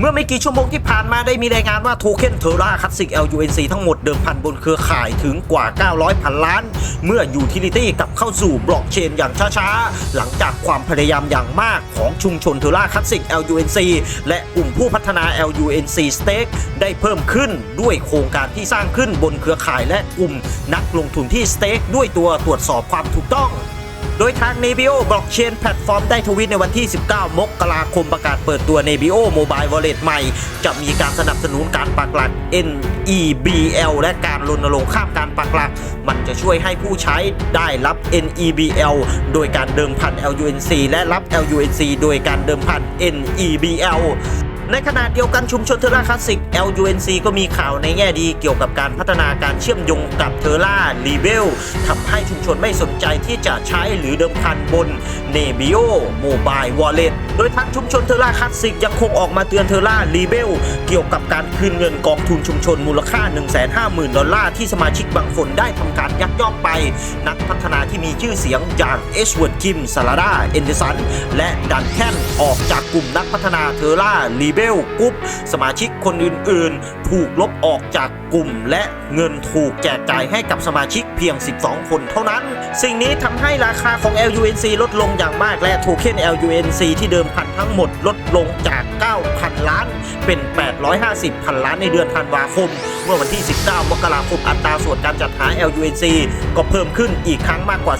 เมื่อไม่กี่ชั่วโมงที่ผ่านมาได้มีรายงานว่าโทเค็นเทอร่าคลาสสิก LUNC ทั้งหมดเดิมพันบนเครือข่ายถึงกว่า 900 พันล้าน เมื่อยูทิลิตี้กลับเข้าสู่บล็อกเชนอย่างช้าๆ หลังจากความพยายามอย่างมากของชุมชนเทอร่าคลาสสิก LUNC และกลุ่มผู้พัฒนา LUNC Stake ได้เพิ่มขึ้นด้วยโครงการที่สร้างขึ้นบนเครือข่ายและกลุ่มนักลงทุนที่ Stake ด้วยตัวตรวจสอบความถูกต้อง โดยทาง Nebio Blockchain Platform ได้ทวีตในวันที่ 19 มกราคมประกาศเปิดตัว Nebio Mobile Wallet ใหม่ จะมีการสนับสนุนการปักหลัก NEBL และการรณรงค์ข้ามการปักหลัก มันจะช่วยให้ผู้ใช้ได้รับ NEBL โดยการเดิมพัน LUNC และรับ LUNC โดยการเดิมพัน NEBL ในขณะเดียวกันชุมชนเทอร่าคลาสสิก LUNC ก็มีข่าวในแง่ดีเกี่ยวกับการพัฒนาการเชื่อมโยงกับเทอร่ารีเบลทำให้ชุมชนไม่สนใจที่จะใช้หรือเดิมพันบน Nebio Mobile Wallet โดยทางชุมชนเทอร่าคลาสสิกยังคงออกมาเตือนเทอร่ารีเบลเกี่ยวกับการคืนเงินกองทุนชุมชนมูลค่า 150,000 ดอลลาร์ที่สมาชิกบางคนได้ทำการยักยอกไป นักพัฒนาที่มีชื่อเสียงอย่างเอชเวิร์ดคิมซาลาดาเอนเดสันและดันแคนออกจากกลุ่มนักพัฒนาเทอร่ารีเเบลกรุ๊ปสมาชิกคนอื่นๆ ถูกลบออกจากกลุ่ม และเงินถูกแจกจ่ายให้กับสมาชิกเพียง 12 คนเท่านั้น สิ่งนี้ทำให้ราคาของ LUNC ลดลงอย่างมากและโทเค็น LUNC ที่เดิมพันทั้งหมดลดลงจาก 9,000 ล้าน เป็น 850พันล้านในเดือนธันวาคม มื่อวันที่ 19 มกราคมอัตราส่วนการจัดหา LUNC ก็เพิ่มขึ้นอีกครั้งมากกว่า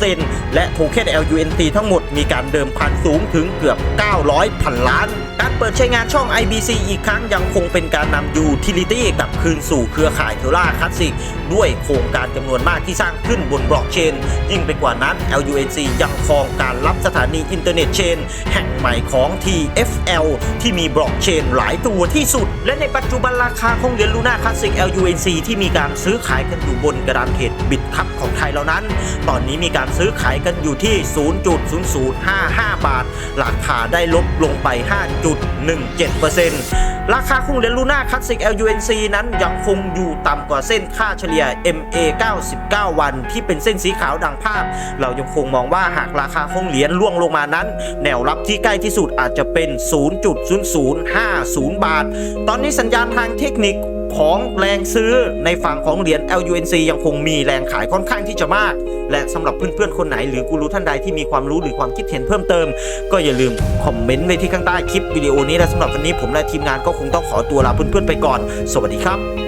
13%และโทเค็น LUNC ทั้งหมดมีการเดิมพันสูงถึงเกือบ 900พันล้าน การเปิดใช้งานช่อง IBC อีกครั้งยังคงเป็นการนำยูทิลิตี้กลับคืนสู่เครือข่ายเทอร่าคลาสสิกด้วยโครงการจำนวนมากที่สร้างขึ้นบนบล็อกเชน ยิ่งไปกว่านั้น LUNC ยังครองการรับสถานีอินเทอร์เน็ตเชน แห่งใหม่ของ TFL ที่มีบล็อกเชนหลายตัวที่สุด และในปัจจุบันราคาของเหรียญลูน่าคาสสิก LUNC ที่มีการซื้อขายกันอยู่บนกระดานเทรดบิตคัพของไทยแล้วนั้น ตอนนี้มีการซื้อขายกันอยู่ที่ 0.0055 บาท ราคาได้ลดลงไป 5.17%ราคาของเหรียญลูน่าคลาสสิก LUNC นั้นยังคงอยู่ต่ำกว่าเส้นค่าเฉลี่ย MA 99 วัน ที่เป็นเส้นสีขาวดังภาพ เรายังคงมองว่าหากราคาของเหรียญล่วงลงมานั้น แนวรับที่ใกล้ที่สุดอาจจะเป็น 0.0050 บาท ตอนนี้สัญญาณทางเทคนิค ของแรงซื้อในฝั่งของเหรียญ LUNC ยังคงมีแรงขายค่อนข้างที่จะมาก และสำหรับเพื่อนๆคนไหนหรือกูรูท่านใดที่มีความรู้หรือความคิดเห็นเพิ่มเติม ก็อย่าลืมคอมเมนต์ไว้ที่ข้างใต้คลิปวิดีโอนี้และสำหรับวันนี้ผมและทีมงานก็คงต้องขอตัวลาเพื่อนๆไปก่อน สวัสดีครับ